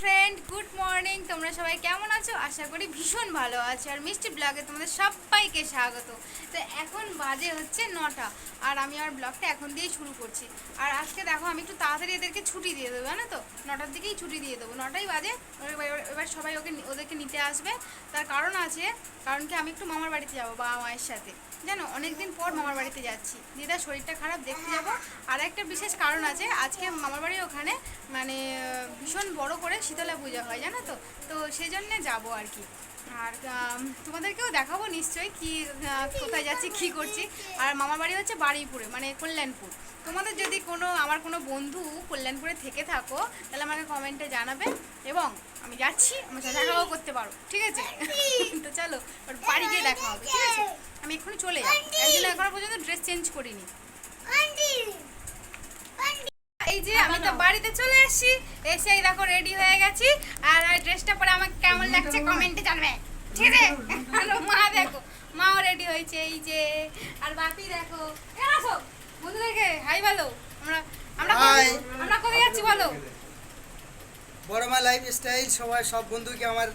Friend good morning তোমরা সবাই কেমন আছো? আশা করি ভীষণ ভালো আছো। আর মিষ্টি ব্লগে তোমাদের সবাইকে স্বাগত। তো এখন বাজে হচ্ছে নটা, আর আমি আমার ব্লগটা এখন দিয়েই শুরু করছি। আর আজকে দেখো, আমি একটু তাড়াতাড়ি এদেরকে ছুটি দিয়ে দেবো, জানো তো? নটার দিকেই ছুটি দিয়ে দেবো। নটাই বাজে, এবার সবাই ওকে ওদেরকে নিতে আসবে। তার কারণ আছে, কারণ কি, আমি একটু মামার বাড়িতে যাব, বাবা মায়ের সাথে। জানো, অনেকদিন পর মামার বাড়িতে যাচ্ছি। দিদার শরীরটা খারাপ, দেখতে যাব। আর একটা বিশেষ কারণ আছে, আজকে মামার বাড়ির ওখানে মানে ভীষণ বড় করে শীতলা পূজা হয়, জানো তো? তো সেই জন্যে যাব আর কি। আর তোমাদেরকেও দেখাবো নিশ্চয়ই কি কোথায় যাচ্ছি, কী করছি। আর মামার বাড়ি হচ্ছে বারুইপুরে মানে কল্যাণপুর। তোমাদের যদি কোনো, আমার কোনো বন্ধু কল্যাণপুরে থেকে থাকো, তাহলে আমাকে কমেন্টে জানাবে এবং আমি যাচ্ছি, আমার সাথে দেখাও করতে পারো, ঠিক আছে? তো চলো বাড়ি গিয়ে দেখা হবে, ঠিক আছে? আমি এক্ষুনি চলে একদিন এখনও পর্যন্ত ড্রেস চেঞ্জ করিনি। এই যে আমি তো বাড়িতে চলে এসেছি এসে এই দেখো রেডি হয়ে গেছি। আর ওই ড্রেসটা পরে আমাকে কেমন লাগছে কমেন্টে জানবে। ঠিক আছে? আর মা দেখো মাও রেডি হয়েছে এই যে। আর বাপি দেখো এ আসো। বন্ধুদেরকে হাই বলো। আমরা আমরা আমরা কোথায় যাচ্ছি বলো? বড়মা লাইফ স্টাইল সবাই সব বন্ধুকে আমার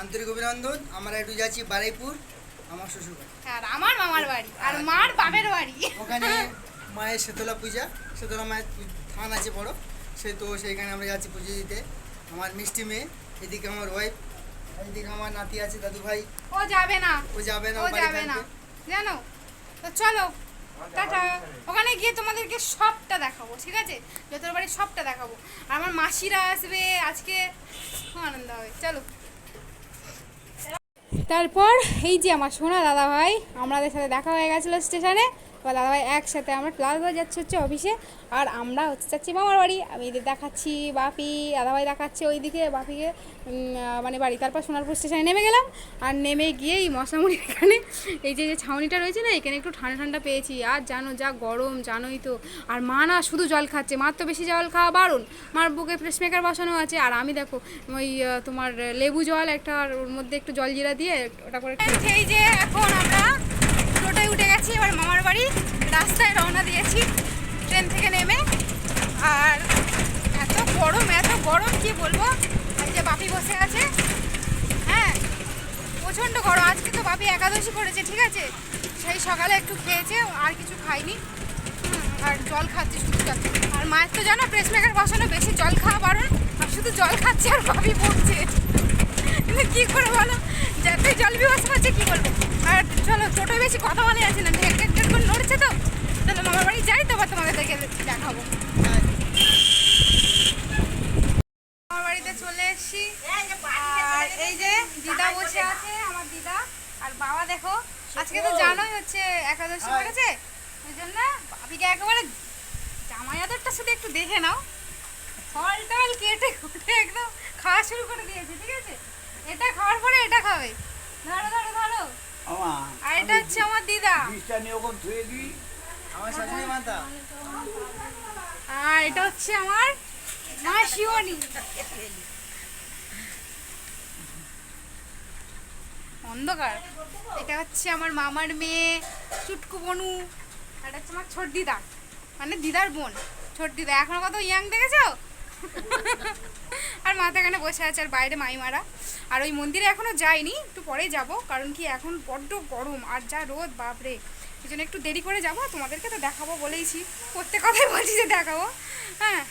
আন্তরিক অভিনন্দন। আমরা একটু যাচ্ছি বারাইপুর আমার শ্বশুর আর আমার মামার বাড়ি আর মার বাপের বাড়ি। ওখানে মায়ের শীতলা পূজা। মায়ের পু- থান আছে বড়। সে তো সেইখানে আমরা যাচ্ছি পুজো দিতে। আমার মিষ্টি মেয়ে এদিকে আমার ওয়াইফ এদিকে আমার নাতি আছে দাদু ভাই ও যাবে না। ও যাবে না ও ও যাবে না। জানো? তো চলো টাটা। ওখানে গিয়ে তোমাদেরকে সবটা দেখাবো ঠিক আছে? যত বাড়ি সবটা দেখাবো। আর আমার মাসিরা আসবে আজকে খুব আনন্দ হবে। চলো। তারপর এই যে আমার সোনা দাদা ভাই আমাদের সাথে দেখা হয়ে গেছিল স্টেশনে। এবার দাদা ভাই একসাথে আমরা প্লাজা যাচ্ছি হচ্ছে অফিসে, আর আমরা হচ্ছে যাচ্ছি মামার বাড়ি। আমি এদের দেখাচ্ছি, বাপি, দাদাভাই দেখাচ্ছে ওইদিকে, বাপিকে মানে বাড়ি, তারপর সোনারপুর স্টেশনে নেমে গেলাম। আর নেমে গিয়েই মশামুড়ির এখানে, এই যে যে ছাউনিটা রয়েছে না, এখানে একটু ঠান্ডা ঠান্ডা পেয়েছি। আর জানো, যা গরম, জানোই তো। আর মা না শুধু জল খাচ্ছে, মার তো বেশি জল খাওয়া বারণ। মার বুকে ফ্রেশ মেকার বসানো আছে। আর আমি দেখো, ওই তোমার লেবু জল একটা ওর মধ্যে একটু জল জিরা দিয়ে, ওটা করে এই যে, এখন আমরা গেছি এবার মামার বাড়ি। রাস্তায় রওনা দিয়েছি, ট্রেন থেকে নেমে। আর এত গরম এত গরম, কি বলব? এই যে বাপি বসে আছে। হ্যাঁ প্রচণ্ড গরম। আজকে তো বাপি একাদশী করেছে ঠিক আছে? সেই সকালে একটু খেয়েছে, আর কিছু খাইনি আর জল খাচ্ছে, শুধু জল। আর মায়ের তো জানো প্রেস মেকার বসানো বেশি জল খাওয়া বারণ। আর শুধু জল খাচ্ছে আর বাপি পড়ছে। কিন্তু কী করে বলো? যাতে জল বিবাস হচ্ছে কী বলব আর চলো টোটোয় বেশি কথা বলে আছে না। ঢেক ঢেক ঢেক করে নড়ছে তো চলো মামার বাড়ি যাই তো আবার তোমাদের দেখে দেখাবো। আমার বাড়িতে চলে এসেছি। আর এই যে দিদা বসে আছে আমার দিদা। আর বাবা দেখো আজকে তো জানোই হচ্ছে একাদশী করেছে ওই জন্য বাপিকে একেবারে জামাই আদরটা শুধু একটু দেখে নাও। ফল টল কেটে কুটে একদম খাওয়া শুরু করে দিয়েছে ঠিক আছে? এটা খাওয়ার পরে এটা খাবে। ধরো ধরো ধরো। আমা আর এটা হচ্ছে আমার দিদা। বিষটা নিয়ে ওখানে ধুয়ে দিই। আমার শাশুড়ি মাতা আর এটা হচ্ছে আমার মা শিওনি অন্ধকার। এটা হচ্ছে আমার মামার মেয়ে চুটকু বনু। আর এটা হচ্ছে আমার ছোট দিদা। মানে দিদার বোন। ছোট দিদা। এখনও কত ইয়াং দেখেছ? আর মাথা এখানে বসে আছে, আর বাইরে মাইমারা। আর ওই মন্দিরে এখনও যাইনি, একটু পরেই যাব, কারণ কি এখন বড্ড গরম, আর যা রোদ, বাপরে। এই জন্য একটু দেরি করে যাব, তোমাদেরকে তো দেখাবো বলেইছি প্রত্যেক কথাই বলছি যে দেখাবো। হ্যাঁ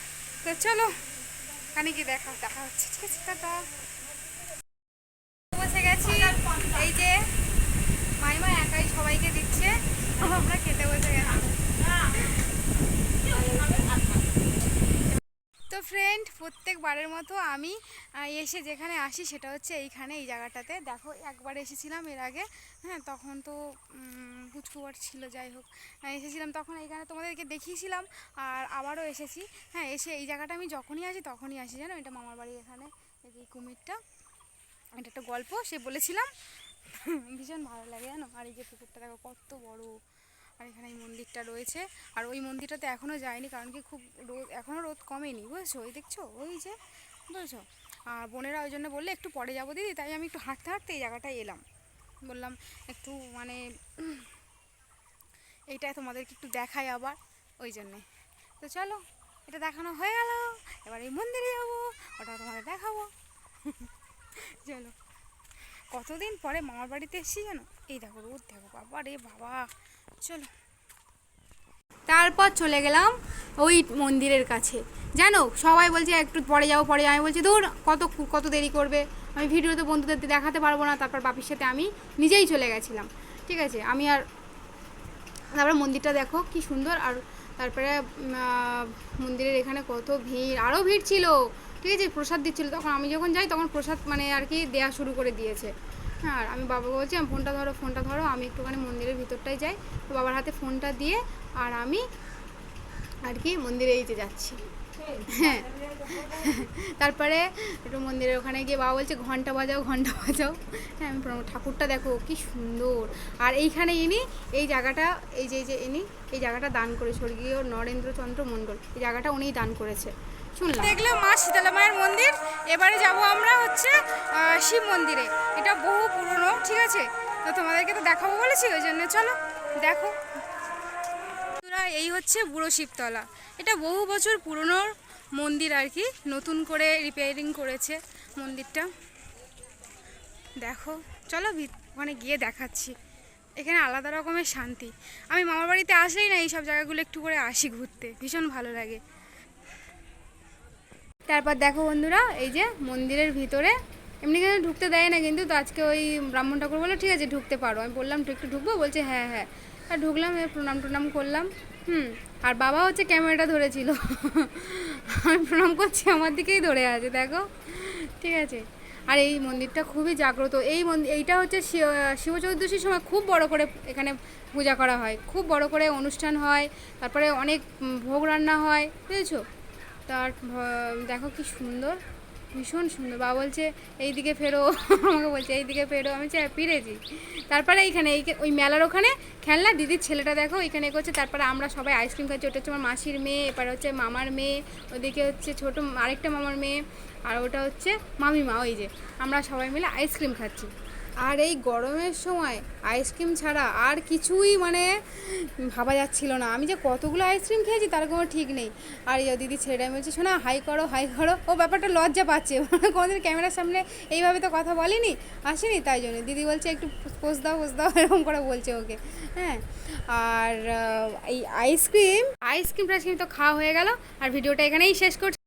তো চলো এখানে গিয়ে দেখা দেখা হচ্ছে, ঠিক আছে, টাটা। বসে গেছি, এই যে মাইমা একাই সবাইকে দিচ্ছে, আমরা খেতে বসে গেছি ফ্রেন্ড প্রত্যেকবারের মতো আমি এসে যেখানে আসি সেটা হচ্ছে এইখানে, এই জায়গাটাতে। দেখো, একবার এসেছিলাম এর আগে হ্যাঁ তখন তো পুচকুবার ছিল, যাই হোক। এসেছিলাম তখন এইখানে তোমাদেরকে দেখিয়েছিলাম, আর আবারও এসেছি। হ্যাঁ এসে এই জায়গাটা আমি যখনই আসি, তখনই আসি, জানো? এটা মামার বাড়ি এখানে, এই কুমিরটা। এটা একটা গল্প, সে বলেছিলাম, ভীষণ ভালো লাগে, জানো? আর এই যে পুকুরটা, দেখো, কত বড়। আর এখানে এই মন্দিরটা রয়েছে। আর ওই মন্দিরটাতে এখনও যায়নি কারণ কি খুব রোদ এখনও রোদ কমেনি, বুঝেছ? ওই দেখছ? ওই যে, বুঝেছ? আর বোনেরা ওই জন্য বললে, একটু পরে যাব দিদি। তাই আমি একটু হাঁটতে হাঁটতে এই জায়গাটায় এলাম। বললাম, একটু মানে এইটা তোমাদেরকে একটু দেখাই আবার। ওই জন্যে। তো চলো, এটা দেখানো হয়ে গেল। এবার এই মন্দিরে যাব, ওটা তোমাদের দেখাবো। চলো। কতদিন পরে মামার বাড়িতে এসেছি জানো? এই দেখো রোদ, দেখো বাবা রে বাবা। চলো। তারপর চলে গেলাম ওই মন্দিরের কাছে। জানো, সবাই বলছে, একটু পরে যাব পরে। আমি বলছি, দূর, কত কত দেরি করবে? আমি ভিডিওতে বন্ধুদের দেখাতে পারব না, তারপর বাপির সাথে আমি নিজেই চলে গেছিলাম। ঠিক আছে, আমি আর তারপরে মন্দিরটা দেখো, কি সুন্দর। আর তারপরে মন্দিরের এখানে কত ভিড় আরও ভিড় ছিল। ঠিক আছে প্রসাদ দিচ্ছিল। তখন আমি যখন যাই তখন প্রসাদ মানে আর কি দেওয়া শুরু করে দিয়েছে। হ্যাঁ আর আমি বাবাকে বলছি "আম, ফোনটা ধরো ফোনটা ধরো। আমি একটুখানি মন্দিরের ভিতরটাই যাই। তো বাবার হাতে ফোনটা দিয়ে আর আমি আর কি মন্দিরে এই যে যাচ্ছি। হ্যাঁ। তারপরে একটু মন্দিরের ওখানে গিয়ে বাবা বলছে ঘণ্টা বাজাও ঘণ্টা বাজাও। হ্যাঁ আমি ঠাকুরটা দেখো কি সুন্দর। আর এইখানে ইনি এই জায়গাটা এই যে যে ইনি এই জায়গাটা দান করে স্বর্গীয় নরেন্দ্রচন্দ্র মণ্ডল। এই জায়গাটা উনিই দান করেছে। দেখলাম মা শীতলা মায়ের মন্দির। এবারে যাব আমরা হচ্ছে শিব মন্দিরে। এটা বহু পুরনো, ঠিক আছে? তো তোমাদেরকে তো দেখাবো বলেছি, ওই জন্য চলো, দেখো। এই হচ্ছে বুড়ো শিবতলা। এটা বহু বছর পুরনো মন্দির আর কি, নতুন করে রিপেয়ারিং করেছে মন্দিরটা। দেখো, চলো ওখানে গিয়ে দেখাচ্ছি। এখানে আলাদা রকমের শান্তি। আমি মামার বাড়িতে আসলেই না, এইসব জায়গাগুলো একটু করে আসি ঘুরতে। ভীষণ ভালো লাগে। তারপর দেখো বন্ধুরা, এই যে মন্দিরের ভিতরে, এমনি কিন্তু ঢুকতে দেয় না কিন্তু, তো আজকে ওই ব্রাহ্মণ ঠাকুর বলে, ঠিক আছে, ঢুকতে পারো। আমি বললাম, "তো একটু ঢুকবো? বলছে হ্যাঁ হ্যাঁ। আর ঢুকলাম প্রণাম টনাম করলাম, হুম, আর বাবা হচ্ছে ক্যামেরাটা ধরেছিল। আমি প্রণাম করছি, আমার দিকেই ধরে আছে, দেখো। ঠিক আছে। আর এই মন্দিরটা খুবই জাগ্রত। এই মন্দির এইটা হচ্ছে শিব চতুর্দশীর সময় খুব বড় করে এখানে পূজা করা হয়। খুব বড় করে অনুষ্ঠান হয়, তারপরে অনেক ভোগ রান্না হয়, বুঝেছ? তার দেখো কি সুন্দর, ভীষণ সুন্দর। বাবা বলছে, এইদিকে ফেরো। আমাকে বলছে, এইদিকে ফেরো, আমি চাই ফিরেছি। তারপরে এইখানে, এই ওই মেলার ওখানে খেলনা, দিদির ছেলেটা দেখো এ করছে তারপরে আমরা সবাই আইসক্রিম খাচ্ছি, ওটা হচ্ছে আমার মাসির মেয়ে এবার হচ্ছে মামার মেয়ে, ওদিকে হচ্ছে ছোট আরেকটা মামার মেয়ে, আর ওটা হচ্ছে মামিমা, ওই যে। আমরা সবাই মিলে আইসক্রিম খাচ্ছি। আর এই গরমের সময় আইসক্রিম ছাড়া আর কিছুই মানে ভাবা যাচ্ছিল না। আমি যে কতগুলো আইসক্রিম খেয়েছি তার কোনো ঠিক নেই। আর এই দিদি আমি বলছি, শোনা, হাই করো হাই করো। ও ব্যাপারটা লজ্জা পাচ্ছে। কোনোদিন ক্যামেরার সামনে এইভাবে তো কথা বলিনি, আসেনি তাই জন্য। দিদি বলছে, একটু পোজ দাও পোজ দাও। এরকম করে বলছে ওকে। হ্যাঁ আর এই আইসক্রিম আইসক্রিম টাইসক্রিম তো খাওয়া হয়ে গেল। আর ভিডিওটা এখানেই শেষ করছি।